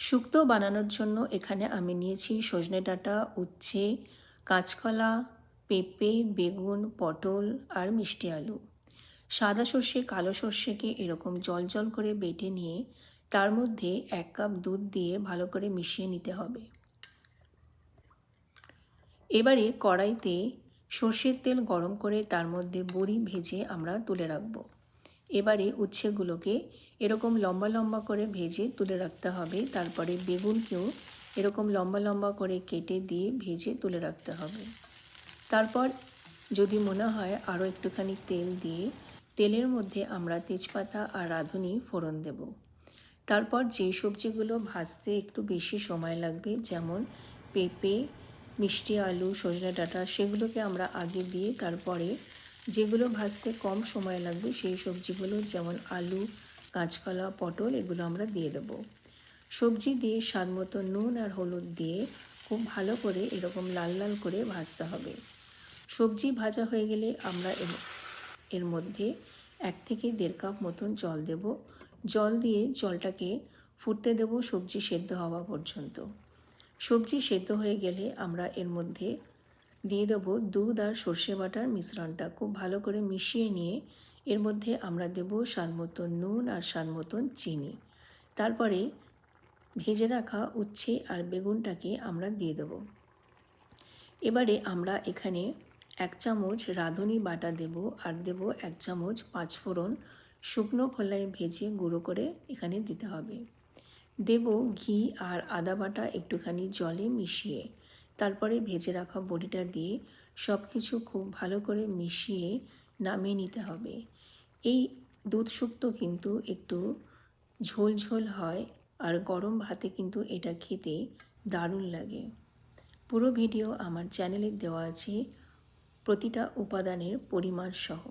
শুক্তো বানানোর জন্য এখানে আমি নিয়েছি সজনে ডাঁটা, উচ্ছে, কাঁচকলা, পেঁপে, বেগুন, পটল আর মিষ্টি আলু। সাদা সর্ষে, কালো সর্ষেকে এরকম জল জল করে বেটে নিয়ে তার মধ্যে এক কাপ দুধ দিয়ে ভালো করে মিশিয়ে নিতে হবে। এবারে কড়াইতে সর্ষের তেল গরম করে তার মধ্যে বড়ি ভেজে আমরা তুলে রাখব। এবারে উচ্ছেগুলোকে এরকম লম্বা লম্বা করে ভেজে তুলে রাখতে হবে। তারপরে বেগুনকেও এরকম লম্বা লম্বা করে কেটে দিয়ে ভেজে তুলে রাখতে হবে। তারপর যদি মনে হয় আরও একটুখানি তেল দিয়ে, তেলের মধ্যে আমরা তেজপাতা আর রাঁধুনি ফোড়ন দেব। তারপর যে সবজিগুলো ভাজতে একটু বেশি সময় লাগবে, যেমন পেঁপে, মিষ্টি আলু, সজনে ডাঁটা, সেগুলোকে আমরা আগে দিয়ে তারপরে যেগুলো ভাজতে কম সময় লাগবে, সেই সবজিগুলো যেমন আলু, কাঁচকলা, পটল, এগুলো আমরা দিয়ে দেবো। সবজি দিয়ে স্বাদ মতো নুন আর হলুদ দিয়ে খুব ভালো করে এরকম লাল লাল করে ভাজতে হবে। সবজি ভাজা হয়ে গেলে আমরা এর মধ্যে এক থেকে দেড় কাপ মতন জল দেব। জল দিয়ে জলটাকে ফুটতে দেব সবজি সেদ্ধ হওয়া পর্যন্ত। সবজি সেদ্ধ হয়ে গেলে আমরা এর মধ্যে দিয়ে দেবো দুধ আর সর্ষে বাটার মিশ্রণটা। খুব ভালো করে মিশিয়ে নিয়ে এর মধ্যে আমরা দেব স্বাদ মতন নুন আর স্বাদ মতন চিনি। তারপরে ভেজে রাখা উচ্ছে আর বেগুনটাকে আমরা দিয়ে দেব। এবারে আমরা এখানে এক চামচ রাঁধুনি বাটা দেব আর দেব এক চামচ পাঁচফোড়ন শুকনো খোলায় ভেজে গুঁড়ো করে এখানে দিতে হবে। দেব ঘি আর আদা বাটা একটুখানি জলে মিশিয়ে তারপরে ভেজে রাখা বড়িটা দিয়ে সব কিছু খুব ভালো করে মিশিয়ে নামিয়ে নিতে হবে। এই দুধ শুক্তো কিন্তু একটু ঝোল ঝোল হয় আর গরম ভাতে কিন্তু এটা খেতে দারুণ লাগে। পুরো ভিডিও আমার চ্যানেলে দেওয়া আছে, প্রতিটা উপাদানের পরিমাণ সহ।